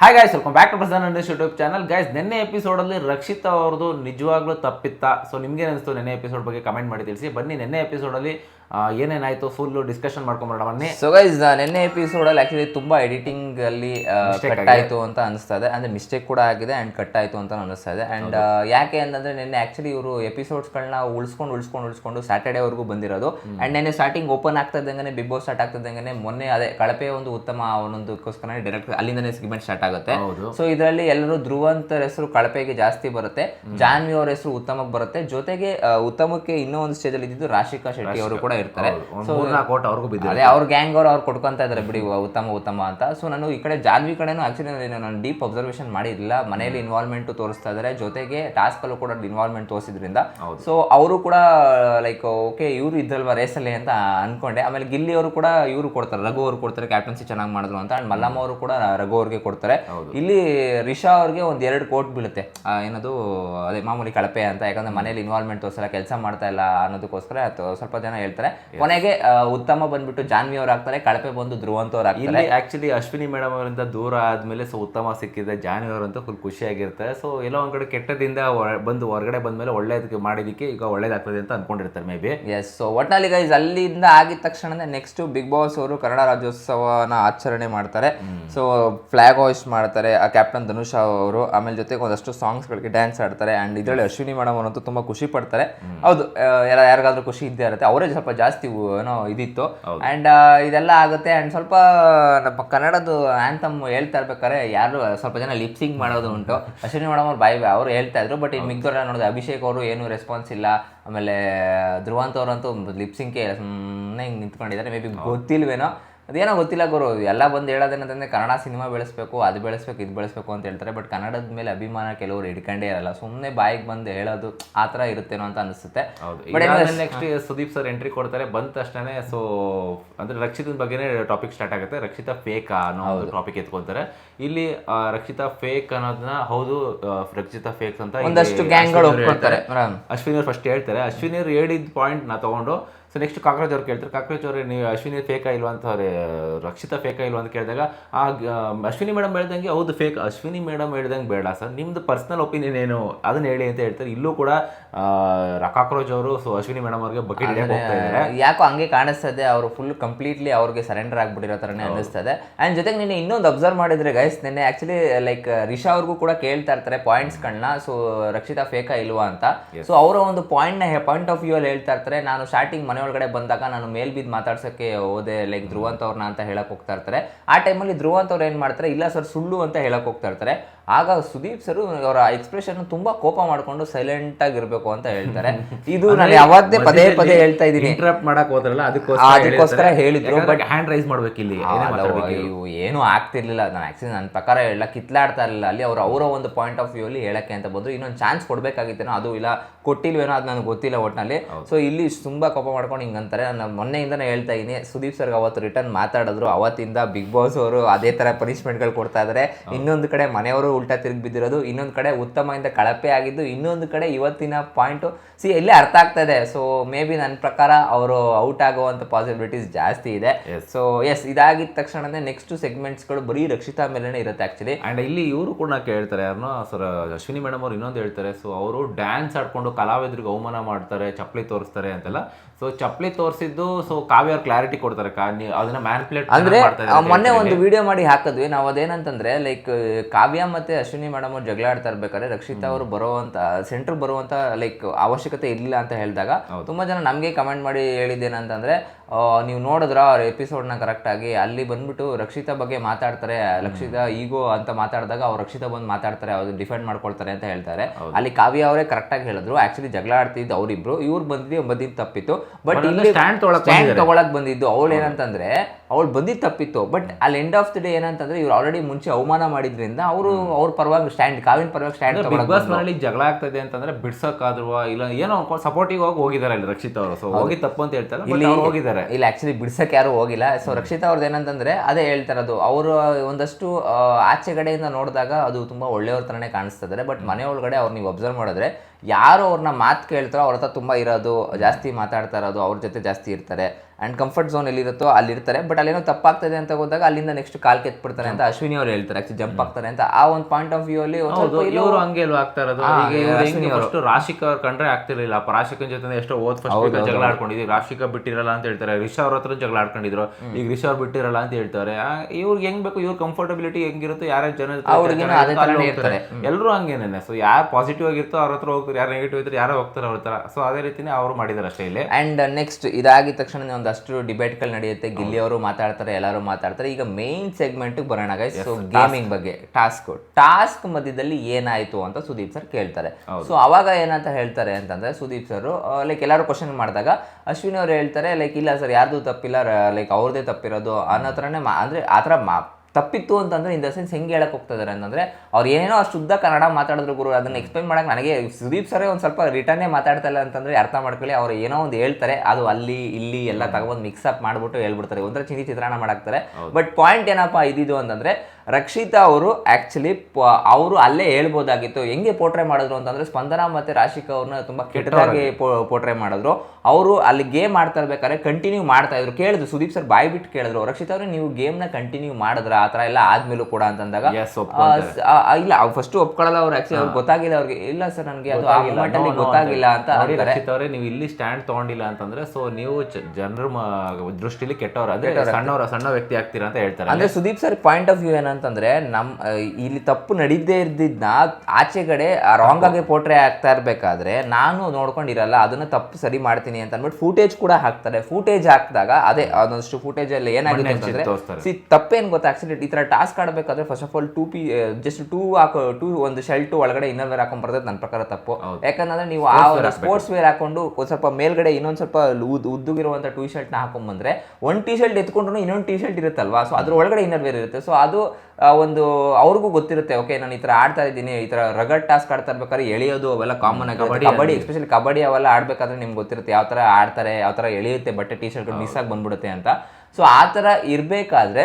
Hi guys welcome back to Prasanna and YouTube channel guys ನಿನ್ನೆ ಎಪಿಸೋಡಲ್ಲಿ ರಕ್ಷಿತ್ ಅವ್ರದ್ದು ನಿಜವಾಗ್ಲೂ ತಪ್ಪಿತ್ತಾ? ಸೊ ನಿಮ್ಗೆ ಅನಿಸ್ತು? ನಿನ್ನೆ ಎಪಿಸೋಡ್ ಬಗ್ಗೆ ಕಮೆಂಟ್ ಮಾಡಿ ತಿಳಿಸಿ. ಬನ್ನಿ, ನಿನ್ನೆ ಎಪಿಸೋಡಲ್ಲಿ ಏನೇನಾಯ್ತು? ಫುಲ್ ಡಿಸ್ಕಷನ್ ಮಾಡ್ಕೊಂಬರೋಣ ಬನ್ನಿ. ಸೊ ಗೈಸ್ ನೆನ್ನೆ ಎಪಿಸೋಡ್ ಅಲ್ಲಿ ಆಕ್ಚುಲಿ ತುಂಬಾ ಎಡಿಟಿಂಗ್ ಅಲ್ಲಿ ಕಟ್ ಆಯ್ತು ಅಂತ ಅನಿಸ್ತಾ ಇದೆ. ಅಂದ್ರೆ ಮಿಸ್ಟೇಕ್ ಕೂಡ ಆಗಿದೆ ಅಂಡ್ ಕಟ್ ಆಯ್ತು ಅಂತ ಅನಿಸ್ತಾ ಇದೆ. ಅಂಡ್ ಯಾಕೆ ಅಂತಂದ್ರೆ ನೆನ್ನೆ ಆಕ್ಚುಲಿ ಇವರು ಎಪಿಸೋಡ್ಸ್ ಗಳನ್ನ ಉಳಿಸ್ಕೊಂಡು ಉಳಿಸ್ಕೊಂಡು ಉಳಿಸ್ಕೊಂಡು ಸ್ಯಾಟರ್ಡೇ ವರೆಗೂ ಬಂದಿರೋದು. ಅಂಡ್ ನೆನ್ನೆ ಸ್ಟಾರ್ಟಿಂಗ್ ಓಪನ್ ಆಗ್ತಾ ಇದ್ದಂಗೆ ಬಿಗ್ ಬಾಸ್ ಸ್ಟಾರ್ಟ್ ಆಗ್ತಿದ್ದಂಗೆ ಮೊನ್ನೆ ಅದೇ ಕಳಪೆ ಒಂದು ಉತ್ತಮ ಅವನೊಂದಕ್ಕೋಸ್ಕರ ಡೈರೆಕ್ಟ್ ಅಲ್ಲಿಂದನೇ ಸಿಗ್ಮೆಂಟ್ ಸ್ಟಾರ್ಟ್ ಆಗುತ್ತೆ. ಸೊ ಇದರಲ್ಲಿ ಎಲ್ಲರೂ ಧ್ರುವಂತರ ಹೆಸರು ಕಳಪೆಗೆ ಜಾಸ್ತಿ ಬರುತ್ತೆ. ಜಾನ್ವಿ ಅವರ ಹೆಸರು ಉತ್ತಮಕ್ಕೆ ಬರುತ್ತೆ. ಜೊತೆಗೆ ಉತ್ತಮಕ್ಕೆ ಇನ್ನೂ ಒಂದು ಸ್ಟೇಜ್ ಅಲ್ಲಿ ಇದ್ದಿದ್ದು ರಾಶಿಕಾ ಶೆಟ್ಟಿ ಅವರು ಕೂಡ ಇರ್ತಾರೆ. ಅವ್ರಿಗೂ ಬಿದ್ದಿದೆ ಅದೇ ಅವ್ರ ಗ್ಯಾಂಗ್ ಅವ್ರು ಅವ್ರು ಕೊಡ್ಕೊಂತ ಇದಾರೆ ಬಿಡಿ ಉತ್ತಮ ಉತ್ತಮ ಅಂತ. ಸೊ ನಾನು ಈ ಕಡೆ ಜಾನ್ವಿ ಕಡೆನೂ ಆಕ್ಚುಲಿ ನಾನು ಡೀಪ್ ಅಬ್ಸರ್ವೇಷನ್ ಮಾಡಿರಲಿಲ್ಲ. ಮನೆಯಲ್ಲಿ ಇನ್ವಾಲ್ವ್ಮೆಂಟ್ ತೋರಿಸ್ತಾ ಇದಾರೆ. ಜೊತೆಗೆ ಟಾಸ್ಕ್ ಅಲ್ಲೂ ಕೂಡ ಇನ್ವಾಲ್ವ್ಮೆಂಟ್ ತೋರಿಸಿದ್ರಿಂದ. ಸೊ ಅವರು ಕೂಡ ಲೈಕ್ ಓಕೆ ಇವರು ಇದ್ರಲ್ವಾ ರೇಸಲ್ಲಿ ಅಂತ ಅನ್ಕೊಂಡೆ. ಆಮೇಲೆ ಗಿಲ್ಲಿ ಅವರು ಕೂಡ ಇವರು ಕೊಡ್ತಾರೆ. ರಘು ಅವರು ಕೊಡ್ತಾರೆ ಕ್ಯಾಪ್ಟನ್ಸಿ ಚೆನ್ನಾಗಿ ಮಾಡಿದ್ರು ಅಂತ. ಅಂಡ್ ಮಲ್ಲಮ್ಮ ಅವರು ಕೂಡ ರಘು ಅವ್ರಿಗೆ ಕೊಡ್ತಾರೆ. ಇಲ್ಲಿ ರಿಷಾ ಅವ್ರಿಗೆ ಒಂದ್ ಎರಡು ಕೋಟ್ ಬೀಳುತ್ತೆ. ಏನದು ಅದೇ ಮಾಮೂಲಿ ಕಳಪೆ ಅಂತ. ಯಾಕಂದ್ರೆ ಮನೇಲಿ ಇನ್ವಾಲ್ವ್ಮೆಂಟ್ ತೋರಿಸಲ್ಲ ಕೆಲಸ ಮಾಡ್ತಾ ಇಲ್ಲ ಅನ್ನೋದಕ್ಕೋಸ್ಕರ ಸ್ವಲ್ಪ ಜನ ಹೇಳ್ತಾರೆ. ಕೊನೆಗೆ ಉತ್ತಮ ಬಂದ್ಬಿಟ್ಟು ಜಾನ್ವಿ ಅವ್ರು ಆಗ್ತಾರೆ ಕಳಪೆ ಬಂದು ಧ್ರುವಂತ ಅವ್ರು ಆಗ್ತಾರೆ ಆಕ್ಚುಲಿ ಅಶ್ವಿನಿ ಮೇಡಮ್ ಅವರಿಂದ ದೂರ ಆದ್ಮೇಲೆ ಸೊ ಉತ್ತಮ ಸಿಕ್ಕಿದೆ ಜಾನ್ವಿ ಅವರಂತೂ ಫುಲ್ ಖುಷಿಯಾಗಿರ್ತಾರೆ. ಸೊ ಎಲ್ಲೋ ಒಂದ್ ಕಡೆ ಕೆಟ್ಟದಿಂದ ಬಂದು ಹೊರಗಡೆ ಬಂದ್ಮೇಲೆ ಒಳ್ಳೇದಕ್ಕೆ ಮಾಡಿದಕ್ಕೆ ಈಗ ಒಳ್ಳೇದಾಗ್ತದೆ ಅಂತ ಅನ್ಕೊಂಡಿರ್ತಾರೆ ಮೇ ಬಿ ಎಸ್ ಸೊ ಒಟ್ನಲ್ಲಿ ಗೈಸ್ ಅಲ್ಲಿಂದ ಆಗಿದ ತಕ್ಷಣ ನೆಕ್ಸ್ಟ್ ಬಿಗ್ ಬಾಸ್ ಅವರು ಕನ್ನಡ ರಾಜ್ಯೋತ್ಸವನ ಆಚರಣೆ ಮಾಡ್ತಾರೆ. ಸೊ ಫ್ಲಾಗ್ ಹಾಯ್ಸ್ಟ್ ಮಾಡ್ತಾರೆ ಆ ಕ್ಯಾಪ್ಟನ್ ಧನುಷ್ ಅವರು. ಆಮೇಲೆ ಜೊತೆಗೆ ಒಂದಷ್ಟು ಸಾಂಗ್ಸ್ ಗಳಿಗೆ ಡ್ಯಾನ್ಸ್ ಆಡ್ತಾರೆ. ಅಂಡ್ ಇದರಲ್ಲಿ ಅಶ್ವಿನಿ ಮೇಡಮ್ ಅವರಂತೂ ತುಂಬಾ ಖುಷಿ ಪಡ್ತಾರೆ. ಹೌದು ಯಾರಿಗಾದ್ರೂ ಖುಷಿ ಇದ್ದೇ ಇರುತ್ತೆ ಅವರೇ ಸ್ವಲ್ಪ ಜಾಸ್ತಿ ಏನೋ ಇದಿತ್ತು. ಅಂಡ್ ಇದೆಲ್ಲ ಆಗುತ್ತೆ. ಅಂಡ್ ಸ್ವಲ್ಪ ನಮ್ಮ ಕನ್ನಡದ ಆ್ಯಂಥಮ್ ಹೇಳ್ತಾ ಇರ್ಬೇಕಾದ್ರೆ ಯಾರು ಸ್ವಲ್ಪ ಜನ ಲಿಪ್ಸಿಂಗ್ ಮಾಡೋದು ಉಂಟು. ಅಶ್ವಿನಿ ಮೇಡಮ್ ಅವ್ರು ಬಾಯಿ ಅವ್ರು ಹೇಳ್ತಾ ಇದ್ರು ಬಟ್ ಇನ್ನು ಮಿಗ್ದವ್ರೆಲ್ಲ ನೋಡಿದ್ರೆ ಅಭಿಷೇಕ್ ಅವರು ಏನು ರೆಸ್ಪಾನ್ಸ್ ಇಲ್ಲ. ಆಮೇಲೆ ಧ್ರುವಂತ್ ಅವರಂತೂ ಲಿಪ್ಸಿಂಗ್ಗೆ ಸುಮ್ಮನೆ ಹಿಂಗೆ ನಿಂತ್ಕೊಂಡಿದ್ದಾರೆ. ಮೇ ಬಿ ಗೊತ್ತಿಲ್ವೇನೋ. ಅದೇನೋ ಗೊತ್ತಿಲ್ಲ ಗುರು ಎಲ್ಲ ಬಂದು ಹೇಳೋದೇನಂತಂದರೆ ಕನ್ನಡ ಸಿನಿಮಾ ಬೆಳೆಸ್ಬೇಕು ಅದು ಬೆಳೆಸ್ಬೇಕು ಇದು ಬೆಳೆಸ್ಬೇಕು ಅಂತ ಹೇಳ್ತಾರೆ. ಬಟ್ ಕನ್ನಡದ ಮೇಲೆ ಅಭಿಮಾನ ಕೆಲವರು ಹಿಡ್ಕೊಂಡೇ ಇರಲ್ಲ. ಸುಮ್ಮನೆ ಬಾಯಿಗೆ ಬಂದು ಹೇಳೋದು ಆ ಥರ ಇರುತ್ತೇನೋ ಅಂತ ಅನಿಸುತ್ತೆ. ಹೌದು. ನೆಕ್ಸ್ಟ್ ಸುದೀಪ್ ಸರ್ ಎಂಟ್ರಿ ಕೊಡ್ತಾರೆ. ಬಂದ ತಕ್ಷಣ ಸೊ ಅಂದ್ರೆ ರಕ್ಷಿತನ ಬಗ್ಗೆನೇ ಟಾಪಿಕ್ ಸ್ಟಾರ್ಟ್ ಆಗುತ್ತೆ. ರಕ್ಷಿತಾ ಫೇಕ್ ಅನ್ನೋ ಒಂದು ಟಾಪಿಕ್ ಎತ್ಕೊಳ್ತಾರೆ ಇಲ್ಲಿ ರಕ್ಷಿತ ಫೇಕ್ ಅನ್ನೋದನ್ನ ಹೌದು ರಕ್ಷಿತ ಫೇಕ್ ಅಂತ ಒಂದಷ್ಟು ಗ್ಯಾಂಗ್ಗಳು ಅಶ್ವಿನಿ ಅವ್ರು ಫಸ್ಟ್ ಹೇಳ್ತಾರೆ. ಅಶ್ವಿನಿ ಅವ್ರು ಹೇಳಿದ ಪಾಯಿಂಟ್ ನಾ ತಗೊಂಡು ಸೊ ನೆಕ್ಸ್ಟ್ ಕಾಕ್ರೋಚ್ ಅವ್ರು ಕೇಳ್ತಾರೆ. ಕಾಕ್ರೋಚ್ ಅವರು ನೀವು ಅಶ್ವಿನಿ ಫೇಕಾ ಇಲ್ವಾ ಅಂತ ಅವ್ರೆ ರಕ್ಷಿತಾ ಫೇಕಾ ಇಲ್ವಾ ಅಂತ ಕೇಳಿದಾಗ ಆ ಅಶ್ವಿನಿ ಮೇಡಮ್ ಹೇಳ್ದಂಗೆ ಹೌದು ಫೇಕ್ ಅಶ್ವಿನಿ ಮೇಡಮ್ ಹೇಳ್ದಂಗೆ ಬೇಡ ಸರ್. ನಿಮ್ದು ಪರ್ಸನಲ್ ಒಪಿನಿಯನ್ ಏನು? ಅದನ್ನ ಹೇಳಿ ಅಂತ ಹೇಳ್ತಾರೆ. ಇಲ್ಲೂ ಕೂಡ ಕಾಕ್ರೋಚ್ ಅವರು ಸೊ ಅಶ್ವಿನಿ ಮೇಡಮ್ ಅವ್ರಿಗೆ ಬಕೆಟ್ ಇದ್ದಾರೆ. ಯಾಕೋ ಹಂಗೆ ಕಾಣಿಸ್ತದೆ. ಅವರು ಫುಲ್ ಕಂಪ್ಲೀಟ್ಲಿ ಅವ್ರಿಗೆ ಸರೆಂಡರ್ ಆಗಿಬಿಟ್ಟಿರೋ ಥರನೇ ಅನ್ನಿಸ್ತದೆ. ಆ್ಯಂಡ್ ಜೊತೆಗೆ ನಿನ್ನೆ ಇನ್ನೊಂದು ಅಬ್ಸರ್ವ್ ಮಾಡಿದ್ರೆ ಗೈಸ್ ನಿನ್ನೆ ಆ್ಯಕ್ಚುಲಿ ಲೈಕ್ ರಿಷಾ ಅವ್ರಿಗೂ ಕೂಡ ಕೇಳ್ತಾ ಇರ್ತಾರೆ ಪಾಯಿಂಟ್ಸ್ಗಳನ್ನ ಸೊ ರಕ್ಷಿತಾ ಫೇಕಾ ಇಲ್ವಾ ಅಂತ. ಸೊ ಅವರ ಒಂದು ಪಾಯಿಂಟ್ನ ಪಾಯಿಂಟ್ ಆಫ್ ವ್ಯೂ ಅಲ್ಲಿ ಹೇಳ್ತಾ ಇರ್ತಾರೆ. ನಾನು ಸ್ಟಾರ್ಟಿಂಗ್ ಮನೆ ಒಳಗಡೆ ಬಂದಾಗ ನಾನು ಮೇಲ್ ಬಿದ್ದು ಮಾತಾಡ್ಸೋಕ್ಕೆ ಹೋದೆ ಲೈಕ್ ಧ್ರುವಂತ ಅವ್ರನ್ನ ಅಂತ ಹೇಳಕ್ ಹೋಗ್ತಾ ಇರ್ತಾರೆ. ಆ ಟೈಮಲ್ಲಿ ಧ್ರುವಂತ ಅವ್ರು ಏನು ಮಾಡ್ತಾರೆ ಇಲ್ಲ ಸರ್ ಸುಳ್ಳು ಅಂತ ಹೇಳಕ್ ಹೋಗ್ತಾ ಇರ್ತಾರೆ. ಆಗ ಸುದೀಪ್ ಸರ್ ಅವರ ಎಕ್ಸ್ಪ್ರೆಷನ್ ತುಂಬಾ ಕೋಪ ಮಾಡ್ಕೊಂಡು ಸೈಲೆಂಟ್ ಆಗಿರ್ಬೇಕು ಅಂತ ಹೇಳ್ತಾರೆ. ಇದು ನಾನು ಯಾವತ್ತೇ ಪದೇ ಪದೇ ಹೇಳ್ತಾ ಇದ್ದೀನಿ. ಇಂಟರಪ್ಟ್ ಮಾಡಕ್ ಹೋದ್ರಲ್ಲ ಅದಕ್ಕೋಸ್ಕರ ಹೇಳಿದ್ರು, ಬಟ್ ಹ್ಯಾಂಡ್ ರೈಸ್ ಮಾಡ್ಬೇಕು ಇಲ್ಲಿ ಏನು ಮಾತಾಡ್ಬೇಕು ಇಲ್ಲಿ. ಏನೂ ಆಗ್ತಿರ್ಲಿಲ್ಲ. ನಾನು ಆಕ್ಚುಲಿ ನನ್ನ ಪ್ರಕಾರ ಹೇಳಲ್ಲ ಕಿತ್ಲಾಡ್ತಾ ಇರಲಿಲ್ಲ. ಅಲ್ಲಿ ಅವರು ಅವರ ಒಂದು ಪಾಯಿಂಟ್ ಆಫ್ ವ್ಯೂ ಅಲ್ಲಿ ಹೇಳಕ್ಕೆ ಅಂತ ಬಂದ್ರು. ಇನ್ನೊಂದು ಚಾನ್ಸ್ ಕೊಡ್ಬೇಕಾಗಿತ್ತೇನೋ ಅದು ಇಲ್ಲ ಕೊಟ್ಟಿಲ್ವೇನೋ ಅದು ನನಗೆ ಗೊತ್ತಿಲ್ಲ ಒಟ್ಟಿನಲ್ಲಿ ಸೊ ಇಲ್ಲಿ ತುಂಬಾ ಕೋಪ ಮಾಡ್ಕೊಂಡು ಹಿಂಗೆ ಅಂತಾರೆ ನಾನು ಮೊನ್ನೆಯಿಂದನೇ ಹೇಳ್ತಾ ಇದ್ದೀನಿ ಸುದೀಪ್ ಸರ್ಗೆ ಅವತ್ತು ರಿಟರ್ನ್ ಮಾತಾಡಿದ್ರು. ಅವತ್ತಿಂದ ಬಿಗ್ ಬಾಸ್ ಅವರು ಅದೇ ಥರ ಪನಿಷ್ಮೆಂಟ್ಗಳು ಕೊಡ್ತಾ ಇದ್ದಾರೆ ಇನ್ನೊಂದು ಕಡೆ ಮನೆಯವರು ಉಲ್ಟಾ ತಿರುಗಿ ಬಿದ್ದಿರೋದು ಇನ್ನೊಂದು ಕಡೆ ಉತ್ತಮದಿಂದ ಕಳಪೆ ಆಗಿದ್ದು ಇನ್ನೊಂದು ಕಡೆ ಇವತ್ತಿನ ಪಾಯಿಂಟು ಸಿ ಎಲ್ಲೇ ಅರ್ಥ ಆಗ್ತಾ ಇದೆ. ಸೊ ಮೇ ಬಿ ನನ್ನ ಪ್ರಕಾರ ಅವರು ಔಟ್ ಆಗುವಂಥ ಪಾಸಿಬಿಲಿಟೀಸ್ ಜಾಸ್ತಿ ಇದೆ. ಸೊ ಎಸ್ ಇದಾಗಿದ ತಕ್ಷಣನೇ ನೆಕ್ಸ್ಟ್ ಸೆಗ್ಮೆಂಟ್ಸ್ಗಳು ಬರೀ ರಕ್ಷಿತಾ ಮೇಲೆನೇ ಇರುತ್ತೆ ಆ್ಯಕ್ಚುಲಿ ಆ್ಯಂಡ್ ಇಲ್ಲಿ ಇವರು ಕೂಡ ಕೇಳ್ತಾರೆ ಯಾರನ್ನೋ ಸರ್ ಅಶ್ವಿನಿ ಮೇಡಮ್ ಅವ್ರು ಇನ್ನೊಂದು ಹೇಳ್ತಾರೆ. ಸೊ ಅವರು ಡ್ಯಾನ್ಸ್ ಆಡ್ಕೊಂಡು ಕಲಾವಿದರಿಗೆ ಅವಮಾನ ಮಾಡ್ತಾರೆ ಚಪ್ಪಲಿ ತೋರಿಸ್ತಾರೆ ಅಂತೆಲ್ಲ. ಸೊ ಚಪ್ಪಲಿ ತೋರಿಸಿದ್ದು ಸೊ ಕಾವ್ಯ ಅವ್ರು ಕ್ಲಾರಿಟಿ ಕೊಡ್ತಾರೆ ಕಾ- ನೀವು ಅದನ್ನ ಮ್ಯಾನ್ಪ್ಲೇಟ್ ಅಂದ್ರೆ ಮೊನ್ನೆ ಒಂದು ವಿಡಿಯೋ ಮಾಡಿ ಹಾಕಿದ್ವಿ. ನಾವು ಅದೇನಂತಂದ್ರೆ ಲೈಕ್ ಕಾವ್ಯ ಮತ್ತೆ ಅಶ್ವಿನಿ ಮೇಡಮ್ ಅವ್ರು ಜಗಳ ಆಡ್ತಾ ಇರ್ಬೇಕಾದ್ರೆ ರಕ್ಷಿತಾ ಅವರು ಬರುವಂತ ಸೆಂಟರ್ ಬರುವಂತ ಲೈಕ್ ಅವಶ್ಯಕತೆ ಇರಲಿಲ್ಲ ಅಂತ ಹೇಳಿದಾಗ ತುಂಬಾ ಜನ ನಮಗೆ ಕಮೆಂಟ್ ಮಾಡಿ ಹೇಳಿದ್ದೇನಂತಂದ್ರೆ ನೀವು ನೋಡಿದ್ರ ಅವ್ರ ಎಪಿಸೋಡ್ನ ಕರೆಕ್ಟ್ ಆಗಿ ಅಲ್ಲಿ ಬಂದ್ಬಿಟ್ಟು ರಕ್ಷಿತಾ ಬಗ್ಗೆ ಮಾತಾಡ್ತಾರೆ ರಕ್ಷಿತಾ ಈಗೋ ಅಂತ ಮಾತಾಡಿದಾಗ ಅವ್ರು ರಕ್ಷಿತಾ ಬಂದು ಮಾತಾಡ್ತಾರೆ ಅವ್ರು ಡಿಫೆಂಡ್ ಮಾಡ್ಕೊಳ್ತಾರೆ ಅಂತ ಹೇಳ್ತಾರೆ. ಅಲ್ಲಿ ಕಾವ್ಯ ಅವರೇ ಕರೆಕ್ಟ್ ಆಗಿ ಹೇಳಿದ್ರು. ಆಕ್ಚುಲಿ ಜಗಳ ಆಡ್ತಿದ್ದು ಅವರಿಬ್ರು. ಇವ್ರು ಬಂದಿದ್ದು ಬಂದಿದ್ದು ತಪ್ಪಿತ್ತು. ಬಟ್ ಇಲ್ಲಿ ಸ್ಟ್ಯಾಂಡ್ ಸ್ಟ್ಯಾಂಡ್ ತಗೊಳಕ್ ಬಂದಿದ್ದು. ಅವಳು ಏನಂತಂದ್ರೆ ಅವಳು ಬಂದಿದ್ದು ತಪ್ಪಿತ್ತು. ಬಟ್ ಅಲ್ಲಿ ಎಂಡ್ ಆಫ್ ದಿ ಡೇ ಏನಂತಂದ್ರೆ ಇವ್ರು ಆಲ್ರೆಡಿ ಮುಂಚೆ ಅವಮಾನ ಮಾಡಿದ್ರಿಂದ ಅವರು ಅವ್ರ ಪರವಾಗಿ ಸ್ಟ್ಯಾಂಡ್ ಕಾವಿನ ಪರವಾಗಿ ಸ್ಟ್ಯಾಂಡ್ ಬಿಗ್ ಬಾಸ್ ಮನೇಲಿ ಜಗಳ ಆಗ್ತದೆ ಅಂತಂದ್ರೆ ಬಿಡ್ಸಕ್ಕಾದ್ರು ಇಲ್ಲ ಏನೋ ಸಪೋರ್ಟಿಗೆ ಹೋಗಿ ಹೋಗಿದ್ದಾರೆ ಅಲ್ಲಿ ರಕ್ಷಿತ್ ಅವರು. ಸೊ ಹೋಗಿ ತಪ್ಪು ಅಂತ ಹೇಳ್ತಾರೆ ಇಲ್ಲಿ ಹೋಗಿದ್ದಾರೆ. ಇಲ್ಲಿ ಆಕ್ಚುಲಿ ಬಿಡ್ಸಕ್ ಯಾರು ಹೋಗಿಲ್ಲ. ಸೊ ರಕ್ಷಿತಾ ಅವ್ರದ್ದು ಏನಂತಂದ್ರೆ ಅದೇ ಹೇಳ್ತಾರದು ಅವರು ಒಂದಷ್ಟು ಆಚೆ ಕಡೆಯಿಂದ ನೋಡಿದಾಗ ಅದು ತುಂಬಾ ಒಳ್ಳೆಯವ್ರ ತರನೇ ಕಾಣಿಸ್ತದೆ ಬಟ್ ಮನೆ ಒಳಗಡೆ ಅವ್ರು ನೀವು ಅಬ್ಸರ್ವ್ ಮಾಡಿದ್ರೆ ಯಾರು ಅವ್ರನ್ನ ಮಾತು ಕೇಳ್ತಾರೋ ಅವ್ರ ಹತ್ರ ತುಂಬ ಇರೋದು, ಜಾಸ್ತಿ ಮಾತಾಡ್ತಾ ಇರೋದು, ಅವ್ರ ಜೊತೆ ಜಾಸ್ತಿ ಇರ್ತಾರೆ. ಅಂಡ್ ಕಂಫರ್ಟ್ ಝೋನ್ ಎಲ್ಲಿರುತ್ತೋ ಅಲ್ಲಿ ಇರ್ತಾರೆ ಬಟ್ ಅಲ್ಲೇನೋ ತಪ್ಪಾಗ್ತದೆ ಅಂತ ಹೋದಾಗ ಅಲ್ಲಿಂದ ನೆಕ್ಸ್ಟ್ ಕಾಲ್ ಕೆತ್ಬಿಡ್ತಾರೆ ಅಂತ ಅಶ್ವಿನಿ ಅವ್ರು ಹೇಳ್ತಾರೆ. ಆಕ್ಚುಲಿ ಜಂಪ್ ಆಗ್ತಾರೆ ಅಂತ. ಆ ಒಂದು ಪಾಯಿಂಟ್ ಆಫ್ ವ್ಯೂ ಅಲ್ಲಿ ಇವರು ಹಂಗೆ ಅಲ್ವಾ ಆಗ್ತಾ ಇರೋದು? ಫಸ್ಟ್ ರಾಶಿಕ್ ಅವ್ರ ಕಂಡ್ರೆ ಆಗ್ತಿರ್ಲಿಲ್ಲ. ರಾಶಿಕನ್ ಜೊತೆ ಎಷ್ಟೋ ಓದ್ ಫಸ್ಟ್ ಜಗಳ ಆಡ್ಕೊಂಡಿದ್ವಿ. ರಾಶಿಕ ಬಿಟ್ಟಿರಲ್ಲ ಅಂತ ಹೇಳ್ತಾರೆ. ರಿಷಾ ಅವ್ರ ಹತ್ರ ಜಗಳ ಆಡ್ಕೊಂಡಿದ್ರು. ಈಗ ರಿಷಾ ಅವ್ರು ಬಿಟ್ಟಿರಲ್ಲ ಅಂತ ಹೇಳ್ತಾರೆ. ಇವ್ರಿಗೆ ಹೆಂಗ್ ಬೇಕು? ಇವ್ರ ಕಂಫರ್ಟಬಿಲಿಟಿ ಹೆಂಗಿರುತ್ತೋ ಯಾರ ಜನ ಇರ್ತಾರೆ ಎಲ್ಲರೂ ಹಂಗೇನೆ. ಸೊ ಯಾರು ಪಾಸಿಟಿವ್ ಆಗಿರ್ತೋ ಅವ್ರ ಹತ್ರ ಹೋಗ್ತಾರೆ. ಯಾರು ನೆಗೆಟಿವ್ ಇರ್ತಾರೆ ಯಾರೋ ಹೋಗ್ತಾರೆ ಅವ್ರ ಹತ್ರ. ಸೊ ಅದೇ ರೀತಿನೇ ಅವರು ಮಾಡಿದಾರೆ ಅಷ್ಟೇ ಇಲ್ಲಿ. ಅಂಡ್ ನೆಕ್ಸ್ಟ್ ಇದಾಗಿದ ತಕ್ಷಣ ಒಂದಷ್ಟು ಡಿಬೇಟ್ಗಳು ನಡೆಯುತ್ತೆ. ಗಿಲ್ಲಿ ಅವರು ಮಾತಾಡ್ತಾರೆ ಎಲ್ಲರೂ ಮಾತಾಡ್ತಾರೆ. ಈಗ ಮೇನ್ ಸೆಗ್ಮೆಂಟ್ ಬರೋಣ ಗೈಸ್ ಸೊ ಗೇಮಿಂಗ್ ಬಗ್ಗೆ ಟಾಸ್ಕ್ ಟಾಸ್ಕ್ ಮಧ್ಯದಲ್ಲಿ ಏನಾಯ್ತು ಅಂತ ಸುದೀಪ್ ಸರ್ ಕೇಳ್ತಾರೆ. ಸೊ ಅವಾಗ ಏನಂತ ಹೇಳ್ತಾರೆ ಅಂತಂದ್ರೆ ಸುದೀಪ್ ಸರ್ ಲೈಕ್ ಎಲ್ಲರೂ ಕ್ವಶನ್ ಮಾಡಿದಾಗ ಅಶ್ವಿನಿ ಅವ್ರು ಹೇಳ್ತಾರೆ ಲೈಕ್ ಇಲ್ಲ ಸರ್ ಯಾರ್ದು ತಪ್ಪಿಲ್ಲ ಲೈಕ್ ಅವ್ರದೇ ತಪ್ಪಿರೋದು ಅನ್ನೋ ಥರನೇ ಮಾ ಅಂದ್ರೆ ಆ ಥರ ಮಾ ತಪ್ಪಿತ್ತು ಅಂತಂದ್ರೆ ಇನ್ ದ ಸೆನ್ಸ್ ಹೆಂಗೆ ಹೇಳಕ್ ಹೋಗ್ತಿದ್ದಾರೆ ಅಂತಂದ್ರೆ ಅವ್ರು ಏನೇನೋ ಅಷ್ಟು ಶುದ್ಧ ಕನ್ನಡ ಮಾತಾಡಿದ್ರು ಗುರು ಅದನ್ನ ಎಕ್ಸ್ಪ್ಲೈನ್ ಮಾಡಕ್ಕೆ ನನಗೆ ಸುದೀಪ್ ಸರೇ ಒಂದು ಸ್ವಲ್ಪ ರಿಟರ್ನೇ ಮಾತಾಡ್ತಾ ಇಲ್ಲ ಅಂತಂದ್ರೆ ಅರ್ಥ ಮಾಡ್ಕೊಳ್ಳಿ ಅವ್ರು ಏನೋ ಒಂದು ಹೇಳ್ತಾರೆ ಅದು ಅಲ್ಲಿ ಇಲ್ಲಿ ಎಲ್ಲ ತಗೊಂಡು ಮಿಕ್ಸ್ ಅಪ್ ಮಾಡಿಬಿಟ್ಟು ಹೇಳ್ಬಿಡ್ತಾರೆ. ಒಂಥರ ಚಿಂದಿ ಚಿತ್ರಾನ್ನ ಮಾಡಾಕ್ತಾರೆ. ಬಟ್ ಪಾಯಿಂಟ್ ಏನಪ್ಪ ಇದಿದು ಅಂತಂದ್ರೆ ರಕ್ಷಿತಾ ಅವರು ಆಕ್ಚುಲಿ ಅವರು ಅಲ್ಲೇ ಹೇಳ್ಬೋದಾಗಿತ್ತು ಹೆಂಗೆ ಪೋಟ್ರೆ ಮಾಡಿದ್ರು ಅಂತಂದ್ರೆ ಸ್ಪಂದನ ಮತ್ತೆ ರಾಶಿಕಾ ಅವ್ರನ್ನ ತುಂಬಾ ಕೆಟ್ಟದಾಗಿ ಪೋಟ್ರೆ ಮಾಡಿದ್ರು. ಅವರು ಅಲ್ಲಿ ಗೇಮ್ ಆಡ್ತಾ ಇರ್ಬೇಕಾದ್ರೆ ಕಂಟಿನ್ಯೂ ಮಾಡ್ತಾ ಇದ್ರು. ಕೇಳಿದ್ರು ಸುದೀಪ್ ಸರ್ ಬಾಯ್ ಬಿಟ್ಟು ಕೇಳಿದ್ರು. ರಕ್ಷಿತಾ ಅವರು ನೀವು ಗೇಮ್ನ ಕಂಟಿನ್ಯೂ ಮಾಡಿದ್ರ? ಆ ಥರ ಎಲ್ಲ ಆದ್ಮೇಲೂ ಕೂಡ ಅಂತಂದಾಗ ಇಲ್ಲ ಫಸ್ಟ್ ಒಪ್ಕೊಳ್ಳಲ್ಲ ಅವ್ರು ಆಕ್ಚುಲಿ ಅವ್ರಿಗೆ ಗೊತ್ತಾಗಿಲ್ಲ ಅವ್ರಿಗೆ ಇಲ್ಲ ಸರ್ ನನಗೆ ಅದು ಆ ಗೊತ್ತಾಗಿಲ್ಲ, ಮೂಮೆಂಟ್ ಅಲ್ಲಿ no, no ಗೊತ್ತಾಗಿಲ್ಲ ಅಂತ ಅಂತಾರೆ. ಅವರೇ ನೀವು ಇಲ್ಲಿ ಸ್ಟ್ಯಾಂಡ್ ತಗೊಂಡಿಲ್ಲ ಅಂತಂದ್ರೆ ಸೊ ನೀವು ಜನರ ದೃಷ್ಟಿಲಿ ಕೆಟ್ಟವ್ರ. ಅಂದ್ರೆ ಸಣ್ಣವರ ಸಣ್ಣ ವ್ಯಕ್ತಿ ಆಗ್ತೀರಾ ಅಂತ ಹೇಳ್ತಾರೆ. ಅಂದ್ರೆ Sudeep sir point of view ಏನಂತಂದ್ರೆ ನಮ್ ಇಲ್ಲಿ ತಪ್ಪು ನಡೀದೇ ಇದ್ದಿದ್ನ ಆಚೆಗಡೆ ರಾಂಗ್ ಆಗಿ ಪೋಟ್ರೆ ಆಗ್ತಾ ಇರ್ಬೇಕಾದ್ರೆ ನಾನು ನೋಡ್ಕೊಂಡಿರಲ್ಲ ಅದನ್ನ ತಪ್ಪು ಸರಿ ಮಾಡ್ತೀನಿ ಅಂತ ಅಂದ್ಬಿಟ್ಟು ಫೂಟೇಜ್ ಕೂಡ ಹಾಕ್ತಾರೆ. ಫೂಟೇಜ್ ಹಾಕಿದಾಗ ಅದೇ ಅದೊಂದಷ್ಟು ಫೂಟೇಜ್ ಅಲ್ಲಿ ಏನಾಗಿದೆ ತಪ್ಪೇನ್ ಗೊತ್ತಾ? ಆಕ್ಚುಲಿ ಈ ತರ task ಆಡಬೇಕಾದ್ರೆ first of all to P just to ಹಾಕೋ ಟೂ ಒಂದು ಶರ್ಟ್ ಒಳಗಡೆ ಇನ್ನರ್ ವೇರ್ ಹಾಕೊಂಡ್ ಬರ್ತದೆ ನನ್ನ ಪ್ರಕಾರ ತಪ್ಪು. ಯಾಕಂದ್ರೆ ನೀವು ಆ ಸ್ಪೋರ್ಟ್ಸ್ ವೇರ್ ಹಾಕೊಂಡು ಒಂದು ಸ್ವಲ್ಪ ಮೇಲ್ಗಡೆ ಇನ್ನೊಂದು ಸ್ವಲ್ಪ ಉದ್ ಉದ್ದುಗಿರುವಂತ ಟೂ ಶರ್ಟ್ನ ಹಾಕೊಂಡ್ ಬಂದ್ರೆ ಒಂದು ಟಿ ಶರ್ಟ್ ಎತ್ಕೊಂಡ್ರು ಇನ್ನೊಂದು ಟೀ ಶರ್ಟ್ ಇರುತ್ತಲ್ವಾ? ಸೊ ಅದ್ರ ಒಳಗಡೆ ಇನ್ನರ್ ವೇರ್ ಇರುತ್ತೆ. ಸೊ ಅದು ಒಂದು ಅವ್ರಿಗೂ ಗೊತ್ತಿರುತ್ತೆ. ಓಕೆ ನಾನು ಈ ತರ ಆಡ್ತಾ ಇದ್ದೀನಿ ಈ ತರ ರಗಡ್ ಟಾಸ್ಕ್ ಆಡ್ತಾ ಇರ್ಬೇಕಾದ್ರೆ ಎಳೆಯೋದು ಅವೆಲ್ಲ ಕಾಮನ್ ಆಗಿ ಕಬಡ್ಡಿ ಎಸ್ಪೆಷಲಿ ಕಬಡ್ಡಿ ಅವೆಲ್ಲ ಆಡ್ಬೇಕಾದ್ರೆ ನಿಮ್ಗೆ ಗೊತ್ತಿರುತ್ತೆ ಯಾವ ತರ ಆಡ್ತಾರೆ ಯಾವ ತರ ಎಳೆಯುತ್ತೆ ಬಟ್ಟೆ ಟೀ ಶರ್ಟ್ ಮಿಸ್ ಆಗಿ ಬಂದ್ಬಿಡುತ್ತೆ ಅಂತ. ಸೊ ಆ ತರ ಇರ್ಬೇಕಾದ್ರೆ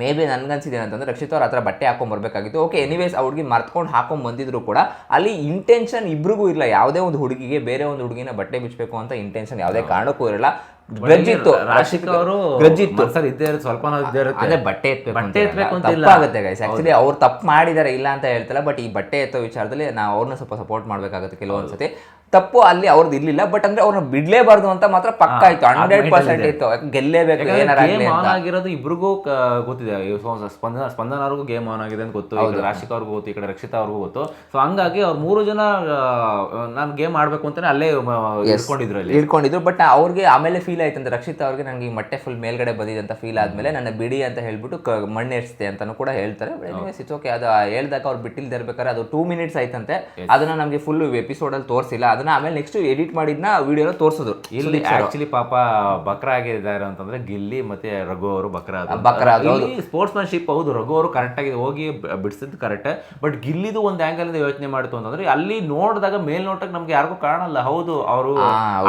ಮೇ ಬಿ ನನ್ಗನ್ಸಿದೆ ಅಂತಂದ್ರೆ ರಕ್ಷಿತ್ ಅವ್ರ ಹತ್ರ ಬಟ್ಟೆ ಹಾಕೊಂಡು ಬರಬೇಕಾಗಿತ್ತು. ಓಕೆ ಎನಿವೇಸ್ ಆ ಹುಡುಗಿ ಮರ್ತ್ಕೊಂಡು ಹಾಕೊಂಡು ಬಂದಿದ್ರು ಕೂಡ ಅಲ್ಲಿ ಇಂಟೆನ್ಷನ್ ಇಬ್ರಿಗೂ ಇಲ್ಲ ಯಾವುದೇ ಒಂದು ಹುಡುಗಿಗೆ ಬೇರೆ ಒಂದು ಹುಡುಗಿನ ಬಟ್ಟೆ ಬಿಚ್ಚಬೇಕು ಅಂತ ಇಂಟೆನ್ಷನ್ ಯಾವುದೇ ಕಾರಣಕ್ಕೂ ಇರಲ್ಲ. ಗ್ರಜ್ ಇತ್ತು. ರಾಶಿಕ್ ಅವರು ಗ್ರಜ್ಜಿತ್ತು ಸರ್ ಇದ್ದೇ ಇರುತ್ತೆ ಸ್ವಲ್ಪ ಇದ್ದೇ ಇರುತ್ತೆ. ಅಂದ್ರೆ ಬಟ್ಟೆ ಬಟ್ಟೆ ಎತ್ತಬೇಕು ಅಂತ ಇಲ್ಲ. ಆಗುತ್ತೆ ಗೈಸ್ ಆಕ್ಚುಲಿ ಅವ್ರು ತಪ್ಪು ಮಾಡಿದಾರೆ ಇಲ್ಲ ಅಂತ ಹೇಳ್ತಿಲ್ಲ ಬಟ್ ಈ ಬಟ್ಟೆ ಎತ್ತೋ ವಿಚಾರದಲ್ಲಿ ನಾವು ಅವ್ರನ್ನ ಸ್ವಲ್ಪ ಸಪೋರ್ಟ್ ಮಾಡ್ಬೇಕಾಗುತ್ತೆ ಕೆಲವೊಂದ್ಸತಿ ತಪ್ಪು ಅಲ್ಲಿ ಅವ್ರದ್ದು ಇರ್ಲಿಲ್ಲ ಬಟ್ ಅಂದ್ರೆ ಅವ್ರನ್ನ ಬಿಡ್ಲೇಬಾರ್ದು ಅಂತ ಮಾತ್ರ ಪಕ್ಕ ಆಯ್ತು ಹಂಡ್ರೆಡ್ ಪರ್ಸೆಂಟ್ ಇತ್ತು. ಗೆಲ್ಲೇಬೇಕು ಆನ್ ಆಗಿರೋದು ಇಬ್ರಿಗೂ ಗೊತ್ತಿದೆ. ಸ್ಪಂದನ ಸ್ಪಂದನ ಅವ್ರಿಗೂ ಗೇಮ್ ಆನ್ ಆಗಿದೆ ಅಂತ ಗೊತ್ತು. ರಾಶಿಕ್ ಅವ್ರಿಗೂ ಗೊತ್ತು ಈ ಕಡೆ ರಕ್ಷಿತಾ ಅವ್ರಿಗೂ ಗೊತ್ತು. ಸೊ ಹಂಗಾಗಿ ಅವ್ರು ಮೂರು ಜನ ನಾನು ಗೇಮ್ ಆಡ್ಬೇಕು ಅಂತಾನೆ ಅಲ್ಲೇ ಇಟ್ಕೊಂಡಿದ್ರು ಅಲ್ಲಿ. ಇಟ್ಕೊಂಡಿದ್ರು ಬಟ್ ಅವ್ರಿಗೆ ಆಮೇಲೆ ಫೀಲ್ ಆಯ್ತಂತೆ. ರಕ್ಷಿತ್ ಅವ್ರಿಗೆ ನನಗೆ ಈ ಮೊಟ್ಟೆ ಫುಲ್ ಮೇಲ್ಗಡೆ ಬಂದಿದೆ ಅಂತ ಫೀಲ್ ಆದ್ಮೇಲೆ ನನ್ನ ಬಿಡಿ ಅಂತ ಹೇಳ್ಬಿಟ್ಟು ಕ ಮಣ್ಣು ಅಂತಲೂ ಅಂತಾನು ಕೂಡ ಹೇಳ್ತಾರೆ. ಇಟ್ಸ್ ಓಕೆ ಅದು ಹೇಳ್ದಾಗ ಅವ್ರು ಬಿಟ್ಟಿಲ್ದೇ ಇರ್ಬೇಕಾದ್ರೆ ಅದು ಟೂ ಮಿನಿಟ್ಸ್ ಆಯ್ತಂತೆ. ಅದನ್ನ ನಮಗೆ ಫುಲ್ ಎಪಿಸೋಡ್ ಅಲ್ಲಿ ತೋರಿಸಿಲ್ಲ. ಅದನ್ನ ಆಮೇಲೆ ನೆಕ್ಸ್ಟ್ ಎಡಿಟ್ ಮಾಡಿದ್ನ ವಿಡಿಯೋ ತೋರಿಸೋದು. ಇಲ್ಲಿ ಆಕ್ಚುಲಿ ಪಾಪ ಬಕ್ರ ಆಗಿದ್ದಾರೆ ಅಂತಂದ್ರೆ ಗಿಲ್ಲಿ ಮತ್ತೆ ರಘು ಅವರು ಬಕ್ರ ಬಕ್ರ ಸ್ಪೋರ್ಟ್ಸ್ ಮ್ಯಾನ್ಶಿಪ್ ಹೌದು ರಘು ಅವರು ಕರೆಕ್ಟ್ ಆಗಿ ಹೋಗಿ ಬಿಡಿಸಿದ್ದು ಕರೆಕ್ಟ್ ಬಟ್ ಗಿಲ್ಲಿದು ಒಂದು ಆಂಗಲ್ ಇಂದ ಯೋಚನೆ ಮಾಡಿತು ಅಂತಂದ್ರೆ ಅಲ್ಲಿ ನೋಡಿದಾಗ ಮೇಲ್ನೋಟಕ್ಕೆ ನಮ್ಗೆ ಯಾರಿಗೂ ಕಾಣಲ್ಲ. ಹೌದು ಅವರು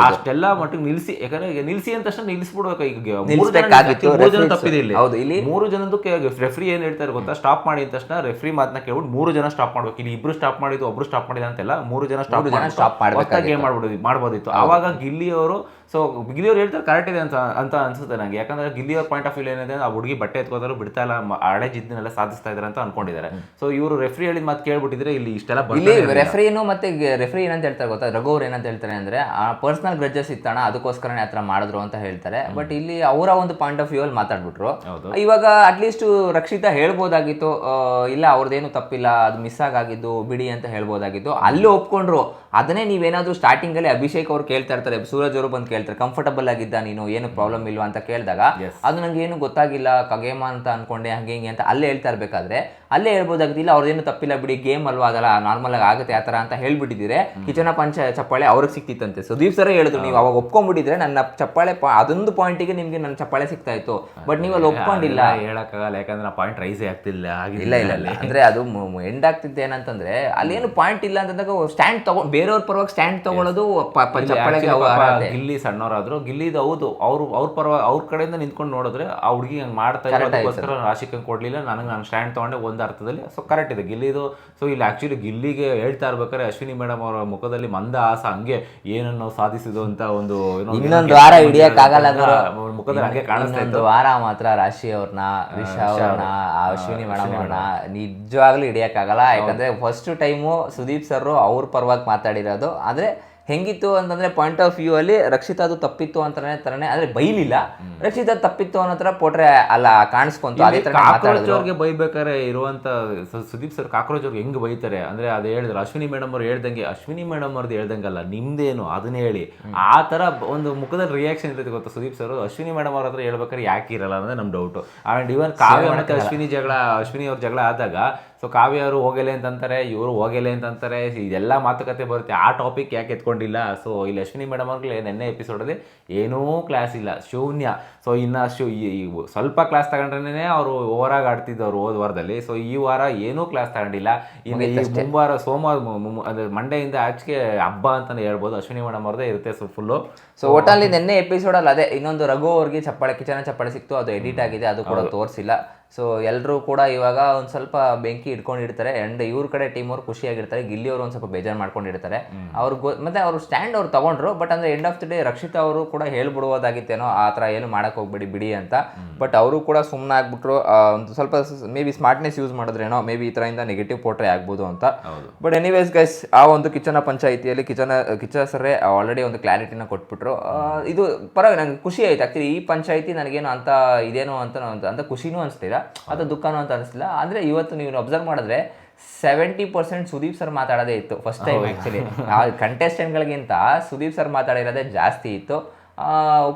ಅಷ್ಟೆಲ್ಲ ಮಟ್ಟಿಗೆ ನಿಲ್ಸಿ. ಯಾಕಂದ್ರೆ ನಿಲ್ಸಿ ಅಂತ ತಕ್ಷಣ ನಿಲ್ಲಿಸ್ಬಿಡ್ಬೇಕು ಈಗ ಮೂರು ಜನ ನಿಲ್ಸ್ಬೇಕಾಗಿತ್ತು, ಮೂರು ಜನ ತಪ್ಪಿದೆ ಇಲ್ಲಿ. ಹೌದು, ಇಲ್ಲಿ- ಮೂರು ಜನದ್ದು ರೆಫ್ರಿ ಏನ್ ಹೇಳ್ತಾರೆ ಗೊತ್ತಾ? ಸ್ಟಾಪ್ ಮಾಡಿ ಅಂತ ತಕ್ಷಣ ರೆಫ್ರಿ ಮಾತನ್ನ ಕೇಳ್ಬಿಟ್ಟು ಮೂರು ಜನ ಸ್ಟಾಪ್ ಮಾಡ್ಬೇಕು. ಇಲ್ಲಿ ಇಬ್ರು ಸ್ಟಾಪ್ ಮಾಡಿದ್ದು ಒಬ್ರು ಸ್ಟಾಪ್ ಮಾಡಿದ ಅಂತೆಲ್ಲ ಮೂರು ಜನ ಸ್ಟಾಪ್ ಜನ stop ಮಾಡ್ಬೇಕಾಗಿತ್ತು. ಗೇಮ್ ಮಾಡ್ಬೋದು ಮಾಡ್ಬೋದಿತ್ತು. ಅವಾಗ ಗಿಲ್ಲಿ ಅವರು ಸೊ ಗಿಲ್ಲಿ ಅವ್ರು ಹೇಳ್ತಾರೆ ಕರೆಕ್ಟ್ ಇದೆ ಅಂತ ಅಂತ ಅನ್ಸುತ್ತೆ ನನಗೆ ಯಾಕಂದ್ರೆ ಗಿಲ್ಲಿಯವ್ರ ಪಾಯಿಂಟ್ ಆಫ್ ವ್ಯೂ ಏನಿದೆ ಆ ಹುಡುಗಿ ಬಟ್ಟೆ ಎತ್ಕೋದ್ರು ಬಿಡ್ತಾ ಇಲ್ಲ ಹಳೆ ಜಿದ್ದನ್ನೆಲ್ಲ ಸಾಧಿಸ್ತಾ ಇದ್ದಾರೆ ಅಂತ ಅನ್ಕೊಂಡಿದ್ದಾರೆ. ಸೊ ಇವರು ರೆಫ್ರಿ ಹೇಳಿದ ಮಾತು ಕೇಳ್ಬಿಟ್ಟಿದ್ರೆ ಇಲ್ಲಿ ಇಷ್ಟೆಲ್ಲ ಇಲ್ಲಿ ರೆಫ್ರಿನು ಮತ್ತೆ ರೆಫ್ರಿ ಏನಂತ ಹೇಳ್ತಾರೆ ಗೊತ್ತಾ? ರಘು ಅವ್ರು ಏನಂತ ಹೇಳ್ತಾರೆ ಅಂದ್ರೆ ಪರ್ಸನಲ್ ಗ್ರಜಸ್ ಇತ್ತಣ ಅದಕ್ಕೋಸ್ಕರನೇ ಆ ಥರ ಮಾಡಿದ್ರು ಅಂತ ಹೇಳ್ತಾರೆ. ಬಟ್ ಇಲ್ಲಿ ಅವರ ಒಂದು ಪಾಯಿಂಟ್ ಆಫ್ ವ್ಯೂ ಅಲ್ಲಿ ಮಾತಾಡ್ಬಿಟ್ರು. ಇವಾಗ ಅಟ್ಲೀಸ್ಟ್ ರಕ್ಷಿತಾ ಹೇಳ್ಬೋದಾಗಿತ್ತು ಆ, ಇಲ್ಲ ಅವ್ರದ್ದೇನು ತಪ್ಪಿಲ್ಲ ಅದು ಮಿಸ್ ಆಗಿದ್ದು ಬಿಡಿ ಅಂತ ಹೇಳ್ಬೋದಾಗಿತ್ತು. ಅಲ್ಲೂ ಒಪ್ಕೊಂಡ್ರು. ಅದನ್ನೇ ನೀವೇನಾದ್ರೂ ಸ್ಟಾರ್ಟಿಂಗಲ್ಲಿ ಅಭಿಷೇಕ್ ಅವ್ರು ಕೇಳ್ತಾ ಇರ್ತಾರೆ ಸೂರಜ್ ಅವರು ಬಂದು ಕೇಳ್ತಾರೆ ಕಂಫರ್ಟಬಲ್ ಆಗಿದ್ದ ನೀನು ಏನು ಪ್ರಾಬ್ಲಮ್ ಇಲ್ವಾ? ಅಂತ ಕೇಳಿದಾಗ ಅದು ನನಗೆ ಏನು ಗೊತ್ತಾಗಿಲ್ಲ ಕಗೇಮ ಅಂತ ಅನ್ಕೊಂಡೆ ಹಂಗೆ ಹಿಂಗೆ ಅಂತ ಅಲ್ಲೇ ಹೇಳ್ತಾ ಇರ್ಬೇಕಾದ್ರೆ ಅಲ್ಲೇ ಹೇಳ್ಬೋದಾಗ್ತಿಲ್ಲ ಇಲ್ಲ ಅವ್ರದ್ದೇನು ತಪ್ಪಿಲ್ಲ ಬಿಡಿ ಗೇಮ್ ಅಲ್ವಾ ಅದಲ್ಲ ನಾರ್ಮಲ್ ಆಗಿ ಆಗುತ್ತೆ ಆ ಥರ ಅಂತ ಹೇಳ್ಬಿಟ್ಟಿದ್ದೀರಿ. ಕಿಚನ ಪಂಚ ಚಪ್ಪಾಳೆ ಅವ್ರಿಗೆ ಸಿಕ್ತಿತ್ತಂತೆ. ಸುದೀಪ್ ಸರ್ ಹೇಳಿದ್ರು ನೀವು ಅವಾಗ ಒಪ್ಕೊಂಡ್ಬಿಟ್ಟಿದ್ರೆ ನನ್ನ ಚಪ್ಪಾಳೆ ಅದೊಂದು ಪಾಯಿಂಟಿಗೆ ನಿಮ್ಗೆ ನನ್ನ ಚಪ್ಪಾಳೆ ಸಿಗ್ತಾ ಇತ್ತು. ಬಟ್ ನೀವು ಅಲ್ಲಿ ಒಪ್ಕೊಂಡಿಲ್ಲ. ಹೇಳಕ್ಕಾಗಲ್ಲ ಯಾಕಂದ್ರೆ ಪಾಯಿಂಟ್ ರೈಸೇ ಆಗ್ತಿಲ್ಲ ಇಲ್ಲ ಇಲ್ಲ ಇಲ್ಲ. ಅಂದ್ರೆ ಅದು ಎಂಡ್ ಆಗ್ತಿದ್ದೆ ಏನಂತಂದ್ರೆ ಅಲ್ಲೇನು ಏನು ಪಾಯಿಂಟ್ ಇಲ್ಲ ಅಂತಂದಾಗ ಸ್ಟ್ಯಾಂಡ್ ತಗೊಂಡು ಬೇರೆಯವ್ರ ಪರವಾಗಿ ಸ್ಟ್ಯಾಂಡ್ ತಗೊಳ್ಳೋದು. ಗಿಲ್ಲಿ ಸಣ್ಣವರಾದ್ರು ಗಿಲ್ಲಿದು ಹೌದು ಅವ್ರು ಅವ್ರ ಪರವಾಗಿ ಅವ್ರ ಕಡೆಯಿಂದ ನಿಂತ್ಕೊಂಡು ನೋಡಿದ್ರೆ ಆ ಹುಡುಗಿ ಹಂಗೆ ಮಾಡ್ತಾ ಇರೋದಕ್ಕೋಸ್ಕರ ರಾಶಿಕಂಗ್ ಕೊಡ್ಲಿಲ್ಲ ನನಗೆ ನಾನು ಸ್ಟ್ಯಾಂಡ್ ತಗೊಂಡೆ ಒಂದು ಅರ್ಥದಲ್ಲಿ ಸೊ ಕರೆಕ್ಟ್ ಇದೆ. ಗಿಲ್ಲಿದು ಸೊ ಇಲ್ಲಿ ಆ್ಯಕ್ಚುಲಿ ಗಿಲ್ಲಿಗೆ ಹೇಳ್ತಾ ಇರ್ಬೇಕಾದ್ರೆ ಅಶ್ವಿನಿ ಮೇಡಮ್ ಅವರ ಮುಖದಲ್ಲಿ ಮಂದ ಆಸ ಹಂಗೆ ಏನನ್ನು ಸಾಧಿಸಿದು ಅಂತ ಒಂದು ಇನ್ನೊಂದು ವಾರ ಹಿಡಿಯಕ್ಕಾಗಲ್ಲ ಮುಖದಲ್ಲಿ ಹಂಗೆ ಕಾಣಿಸ್ತಾ ಇತ್ತು. ವಾರ ಮಾತ್ರ ರಾಶಿ ಅವ್ರನ್ನ ರಿಷಾ ಅವ್ರನ್ನ ಅಶ್ವಿನಿ ಮೇಡಮ್ ಅವ್ರನ್ನ ನಿಜವಾಗ್ಲೂ ಹಿಡಿಯಕ್ಕಾಗಲ್ಲ. ಯಾಕಂದ್ರೆ ಫಸ್ಟ್ ಟೈಮು ಸುದೀಪ್ ಸರ್ ಅವ್ರ ಪರವಾಗಿ ಮಾತಾಡಿರೋದು. ಆದ್ರೆ ಹೆಂಗಿತ್ತು ಅಂತಂದ್ರೆ ಪಾಯಿಂಟ್ ಆಫ್ ವ್ಯೂ ಅಲ್ಲಿ ರಕ್ಷಿತ ಅದು ತಪ್ಪಿತ್ತು ಅಂತಾನೆ ತರನೇ ಅಂದ್ರೆ ಬೈಲಿಲ್ಲ. ರಕ್ಷಿತ ತಪ್ಪಿತ್ತು ಅನ್ನೋ ತರ ಪೋಟ್ರೆ ಅಲ್ಲ ಕಾಣಿಸ್ಕೊಂತು ಅದೇ ಮಾತಾಡಿದ್ರು ಅವ್ರಿಗೆ ಬೈಬೇಕಾರೆ ಇರುವಂತ ಸುದೀಪ್ ಸರ್ ಕಾಕ್ರೋಚ್ ಅವ್ರಿಗೆ ಹೆಂಗ್ ಬೈತಾರೆ? ಅಂದ್ರೆ ಅದು ಹೇಳಿದ್ರು ಅಶ್ವಿನಿ ಮೇಡಮ್ ಅವ್ರು ಹೇಳ್ದಂಗೆ ಅಶ್ವಿನಿ ಮೇಡಮ್ ಅವ್ರದ್ದು ಹೇಳ್ದಂಗಲ್ಲ ನಿಮ್ದೇನು ಅದನ್ನ ಹೇಳಿ. ಆ ತರ ಒಂದು ಮುಖದಲ್ಲಿ ರಿಯಾಕ್ಷನ್ ಇರುತ್ತೆ ಗೊತ್ತಾ ಸುದೀಪ್ ಸರ್? ಅಶ್ವಿನಿ ಮೇಡಮ್ ಅವ್ರ ಹತ್ರ ಹೇಳ್ಬೇಕಾದ್ರೆ ಯಾಕೆ ಇರಲ್ಲ ಅಂದ್ರೆ ನಮ್ ಡೌಟ್ ಅಂಡ್ ಇವನ್ ಕಾವ್ಯ ಮತ್ತೆ ಅಶ್ವಿನಿ ಜಗಳ ಅಶ್ವಿನಿ ಅವ್ರ ಜಗಳ ಆದಾಗ ಸೊ ಕಾವ್ಯ ಅವರು ಹೋಗಲೆ ಅಂತಂತಾರೆ ಇವರು ಹೋಗಲೆ ಅಂತಂತಾರೆ ಇದೆಲ್ಲ ಮಾತುಕತೆ ಬರುತ್ತೆ. ಆ ಟಾಪಿಕ್ ಯಾಕೆ ಎತ್ಕೊಂಡಿಲ್ಲ? ಸೊ ಇಲ್ಲಿ ಅಶ್ವಿನಿ ಮೇಡಮ್ ಅವ್ರಿಗೆ ನೆನ್ನೆ ಎಪಿಸೋಡಲ್ಲಿ ಏನೂ ಕ್ಲಾಸ್ ಇಲ್ಲ ಶೂನ್ಯ. ಸೊ ಇನ್ನು ಶೂ ಈ- ಸ್ವಲ್ಪ ಕ್ಲಾಸ್ ತಗೊಂಡ್ರೇ ಅವರು ಓವರಾಗಿ ಆಡ್ತಿದ್ದವ್ರು ಹೋದ ವಾರದಲ್ಲಿ. ಸೊ ಈ ವಾರ ಏನೂ ಕ್ಲಾಸ್ ತಗೊಂಡಿಲ್ಲ. ಇನ್ನು ಈ ಸೋಮವಾರ ಸೋಮವಾರ ಅಂದ್ರೆ ಮಂಡೆಯಿಂದ ಆಚೆಗೆ ಹಬ್ಬ ಅಂತಲೇ ಹೇಳ್ಬೋದು. ಅಶ್ವಿನಿ ಮೇಡಮ್ ಅವ್ರದ್ದೇ ಇರುತ್ತೆ ಸೊ ಫುಲ್ಲು ಸೊ ಒಟ್ಟಲ್ಲಿ ನಿನ್ನೆ ಎಪಿಸೋಡಲ್ಲಿ ಅದೇ ಇನ್ನೊಂದು ರಘು ಅವ್ರಿಗೆ ಚಪ್ಪಾಳೆ ಕಿಚನ ಚಪ್ಪಾಳೆ ಸಿಕ್ತು. ಅದು ಎಡಿಟ್ ಆಗಿದೆ ಅದು ಕೂಡ ತೋರಿಸಿಲ್ಲ. ಸೊ ಎಲ್ಲರೂ ಕೂಡ ಇವಾಗ ಒಂದು ಸ್ವಲ್ಪ ಬೆಂಕಿ ಇಟ್ಕೊಂಡಿರ್ತಾರೆ ಅಂಡ್ ಇವ್ರ ಕಡೆ ಟೀಮ್ ಅವ್ರು ಖುಷಿಯಾಗಿರ್ತಾರೆ. ಗಿಲ್ಲಿ ಅವರು ಒಂದು ಸ್ವಲ್ಪ ಬೇಜಾರು ಮಾಡ್ಕೊಂಡಿರ್ತಾರೆ. ಅವ್ರು ಗೊ ಮತ್ತೆ ಅವರು ಸ್ಟ್ಯಾಂಡ್ ಅವ್ರು ತಗೊಂಡ್ರು ಬಟ್ ಅಂದ್ರೆ end of the day Rakshitha ಅವರು ಕೂಡ ಹೇಳ್ಬಿಡ್ಬೋದಾಗಿತ್ತೇನೋ ಆ ಥರ ಏನು ಮಾಡಕ್ ಹೋಗ್ಬೇಡಿ ಬಿಡಿ ಅಂತ. ಬಟ್ ಅವರು ಕೂಡ ಸುಮ್ಮನೆ ಆಗ್ಬಿಟ್ರು ಒಂದು ಸ್ವಲ್ಪ ಮೇ ಬಿ ಸ್ಮಾರ್ಟ್ನೆಸ್ ಯೂಸ್ ಮಾಡಿದ್ರೇನೋ ಮೇ ಬಿ ಈ ಥರದಿಂದ ನೆಗೆಟಿವ್ ಪೋಟ್ರೆ ಆಗ್ಬೋದು ಅಂತ. ಬಟ್ ಎನಿವೇಸ್ ಗೈಸ್ ಆ ಒಂದು ಕಿಚನ ಪಂಚಾಯಿತಿಯಲ್ಲಿ ಕಿಚನ ಕಿಚನ ಸರೇ ಆಲ್ರೆಡಿ ಒಂದು ಕ್ಲಾರಿಟಿನ ಕೊಟ್ಬಿಟ್ರು. ಇದು ಪರವಾಗಿ ನಂಗೆ ಖುಷಿ ಆಯ್ತು. ಆ್ಯಕ್ಚುಲಿ ಈ ಪಂಚಾಯಿತಿ ನನಗೇನು ಅಂತ ಇದೇನೋ ಅಂತ ಅಂತ ಖುಷಿನೂ ಅನಿಸ್ತಿಲ್ಲ. ಅಥವಾ ದುಃಖನೂ ಅಂತ ಅನಿಸ್ತಿಲ್ಲ. ಅಂದರೆ ಇವತ್ತು ನೀವು ಅಬ್ಸರ್ವ್ ಮಾಡಿದ್ರೆ ಸೆವೆಂಟಿ ಪರ್ಸೆಂಟ್ ಸುದೀಪ್ ಸರ್ ಮಾತಾಡೋದೇ ಇತ್ತು ಫಸ್ಟ್ ಟೈಮ್ ಆ್ಯಕ್ಚುಲಿ ಕಂಟೆಸ್ಟೆಂಟ್ಗಳಿಗಿಂತ ಸುದೀಪ್ ಸರ್ ಮಾತಾಡಿರೋದೇ ಜಾಸ್ತಿ ಇತ್ತು. ಆ,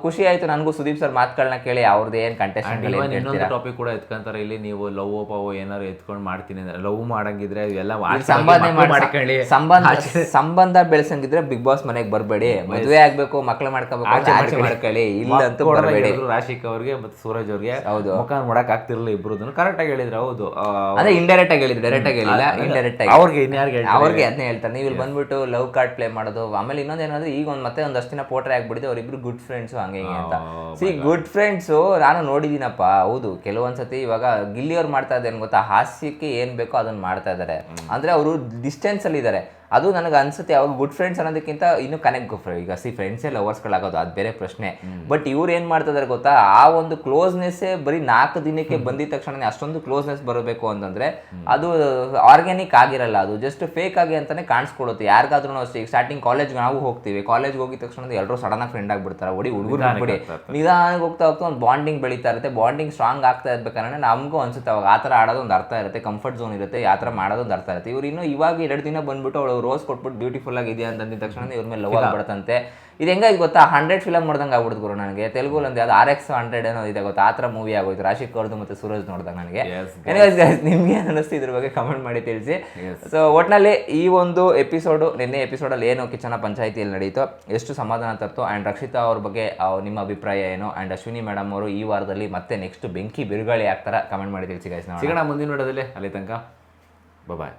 ಖುಷಿ ಆಯ್ತು ನನಗೂ ಸುದೀಪ್ ಸರ್ ಮಾತುಗಳನ್ನ ಕೇಳಿ ಅವ್ರದ್ದು ಏನು ಕಂಟೆಸ್ಟ್ ಇನ್ನೊಂದು ಟಾಪಿಕ್ ಕೂಡ ಎತ್ಕೊಂತಾರೆ ಇಲ್ಲಿ ನೀವು ಲವ್ ಪಾವು ಏನಾರು ಎತ್ಕೊಂಡು ಮಾಡ್ತೀನಿ ಅಂದ್ರೆ ಲವ್ ಮಾಡಂಗಿದ್ರೆ ಮಕ್ಳು ಮಾಡಿ ಮಾಡ್ಕೊಳ್ಳಿ. ಸಂಬಂಧ ಸಂಬಂಧ ಬೆಳೆಸಂಗಿದ್ರೆ ಬಿಗ್ ಬಾಸ್ ಮನೆಗೆ ಬರಬೇಡಿ. ಮದುವೆ ಆಗ್ಬೇಕು ಮಕ್ಳು ಮಾಡ್ಕೋಬೇಕು ಆಚೆ ಮಾಡ್ಕೊಳ್ಳಿ. ಇಲ್ಲ ಅಂತೂ ಬರಬೇಡಿ. ರಾಶಿಕ್ ಅವ್ರಿಗೆ ಮತ್ತೆ ಸೂರಜ್ ಅವ್ರಿಗೆ. ಹೌದು. ಮುಖ ನೋಡಕ್ ಆಗ್ತಿರ್ಲಿಲ್ಲ ಇಬ್ರು ಕರೆಕ್ಟ್ ಆಗಿ ಹೇಳಿದ್ರು ಹೌದು. ಅಂದ್ರೆ ಅದೇ ಇಂಡೈರೆಕ್ಟ್ ಆಗಿ ಹೇಳಿದ್ರು ಡೈರೆಕ್ಟ್ ಆಗಿ ಹೇಳಿಲ್ಲ ಇಂಡೈರೆಕ್ಟ್ ಆಗಿ. ಅವ್ರಿಗೆ ಇನ್ಯಾರಿಗೆ ಹೇಳ್ತಾರೆ? ಅವ್ರಿಗೆ ಅದನ್ನೇ ಹೇಳ್ತಾರೆ? ನೀವು ಇಲ್ಲಿ ಬಂದ್ಬಿಟ್ಟು ಲವ್ ಕಾರ್ಡ್ ಪ್ಲೇ ಮಾಡೋದು ಆಮೇಲೆ ಇನ್ನೊಂದು ಏನಂದ್ರೆ ಈಗ ಒಂದು ಮತ್ತೆ ಒಂದಷ್ಟು ದಿನ ಪೋಟ್ರೆ ಆಗ್ಬಿಡಿದೆ ಅವರಿಬ್ರು ಗುಡ್ ಫ್ರೆಂಡ್ಸು ಹಂಗೆ ಹಿಂಗೆ ಅಂತ ಸಿ ಗುಡ್ ಫ್ರೆಂಡ್ಸು ನಾನು ನೋಡಿದ್ದೀನಪ್ಪ ಹೌದು ಕೆಲವೊಂದ್ಸತಿ ಇವಾಗ ಗಿಲ್ಲಿಯವ್ರು ಮಾಡ್ತಾ ಇದ್ದಾರೆ ಗೊತ್ತಾ ಹಾಸ್ಯಕ್ಕೆ ಏನು ಬೇಕೋ ಅದನ್ನು ಮಾಡ್ತಾ ಇದ್ದಾರೆ. ಅಂದ್ರೆ ಅವರು ಡಿಸ್ಟೆನ್ಸಲ್ಲಿದ್ದಾರೆ ಅದು ನನಗೆ ಅನ್ಸುತ್ತೆ ಅವಾಗ ಗುಡ್ ಫ್ರೆಂಡ್ಸ್ ಅನ್ನೋದಕ್ಕಿಂತ ಇನ್ನು ಕನೆಕ್ಟ್ ಈಗ ಸಿ ಫ್ರೆಂಡ್ಸೇ ಲವರ್ಸ್ಗಳಾಗೋದು ಅದು ಬೇರೆ ಪ್ರಶ್ನೆ. ಬಟ್ ಇವ್ರು ಏನು ಮಾಡ್ತಾ ಇದಾರೆ ಗೊತ್ತಾ? ಆ ಒಂದು ಕ್ಲೋಸ್ನೆಸ್ಸೇ ಬರೀ ನಾಲ್ಕು ದಿನಕ್ಕೆ ಬಂದಿದ ತಕ್ಷಣ ಅಷ್ಟೊಂದು ಕ್ಲೋಸ್ನೆಸ್ ಬರಬೇಕು ಅಂತಂದ್ರೆ ಅದು ಆರ್ಗ್ಯಾನಿಕ್ ಆಗಿರಲ್ಲ ಅದು ಜಸ್ಟ್ ಫೇಕ್ ಆಗಿ ಅಂತಾನೆ ಕಾಣಿಸ್ಕೊಳ್ಳುತ್ತೆ ಯಾರಿಗಾದ್ರೂ ಅಷ್ಟೇ. ಈಗ ಸ್ಟಾರ್ಟಿಂಗ್ ಕಾಲೇಜ್ ನಾವು ಹೋಗ್ತೀವಿ. ಕಾಲೇಜ್ಗೆ ಹೋಗಿದ ತಕ್ಷಣ ಎಲ್ಲರೂ ಸಡನ್ ಆಗಿ ಫ್ರೆಂಡ್ ಆಗಿಬಿಡ್ತಾರೆ. ಒಡಿ ಹುಡುಗರು ಬಿಡಿ ನಿಧಾನಕ್ಕೆ ಹೋಗ್ತಾ ಹೋಗ್ತಾ ಒಂದು ಬಾಂಡಿಂಗ್ ಬೆಳೀತಾ ಇರುತ್ತೆ. ಬಾಂಡಿಂಗ್ ಸ್ಟ್ರಾಂಗ್ ಆಗ್ತಾ ಇರ್ಬೇಕಾದ್ರೆ ನಮಗೂ ಅನ್ಸುತ್ತೆ ಅವಾಗ ಆ ಥರ ಆಡೋದು ಒಂದು ಅರ್ಥ ಇರುತ್ತೆ. ಕಂಫರ್ಟ್ ಝೋನ್ ಇರುತ್ತೆ. ಆ ಥರ ಮಾಡೋದು ಒಂದು ಅರ್ಥ ಇರುತ್ತೆ. ಇವ್ರು ಇನ್ನೂ ಇವಾಗ ಎರಡು ದಿನ ಬಂದ್ಬಿಟ್ಟು ಅವಳು ರೋಸ್ ಕೊಟ್ಬಿಟ್ಟು ಬ್ಯೂಟಿಫುಲ್ ಆಗಿದೆ ಅಂತ ಅಂದಿದ ತಕ್ಷಣ ಇವ್ರ ಮೇಲೆ ಲವ್ ಆಗ್ಬಿಡುತ್ತಂತೆ. ಇದು ಹೆಂಗಾಗಿ ಗೊತ್ತಾ? ಹಂಡ್ರೆಡ್ ಫಿಲಮ್ ನೋಡ್ದಂಗೆ ಆಗ್ಬಿಡ್ತು ಗುರು ನನಗೆ. ತೆಲುಗು ಒಂದು ಯಾವ್ದು ಆರ್ ಎಕ್ಸ್ ಹಂಡ್ರೆಡ್ ಏನೋ ಇದೆ ಗೊತ್ತಾ? ಆ ಥರ ಮೂವಿ ಆಗೋಯ್ತು. ರಾಶಿಕ್ ಅವ್ರದ್ದು ಮತ್ತೆ ಸೂರಜ್ ನೋಡ್ದಾಗ ನನಗೆ. ನಿಮ್ಗೆ ಏನು ಅನಿಸ್ತು ಇದ್ರ ಬಗ್ಗೆ ಕಮೆಂಟ್ ಮಾಡಿ ತಿಳಿಸಿ. ಸೊ ಒಟ್ನಲ್ಲಿ ಈ ಒಂದು ಎಪಿಸೋಡು ನಿನ್ನೆ ಎಪಿಸೋಡಲ್ಲಿ ಏನು ಕಿಚನ ಪಂಚಾಯಿತಿಯಲ್ಲಿ ನಡೆಯಿತು. ಎಷ್ಟು ಸಮಾಧಾನ ತರ್ತು? ಆ್ಯಂಡ್ ರಕ್ಷಿತಾ ಅವ್ರ ಬಗ್ಗೆ ನಿಮ್ಮ ಅಭಿಪ್ರಾಯ ಏನು? ಆ್ಯಂಡ್ ಅಶ್ವಿನಿ ಮೇಡಮ್ ಅವರು ಈ ವಾರದಲ್ಲಿ ಮತ್ತೆ ನೆಕ್ಸ್ಟ್ ಬೆಂಕಿ ಬಿರುಗಾಳಿ ಆಗ್ತಾರ ಕಮೆಂಟ್ ಮಾಡಿ ತಿಳಿಸಿ ಗಾಯ್ಸ್ ಸಿಗೋಣ ಮುಂದಿನ ನೋಡೋದಲ್ಲಿ ಅಲ್ಲಿ ತನಕ ಬಾಯ್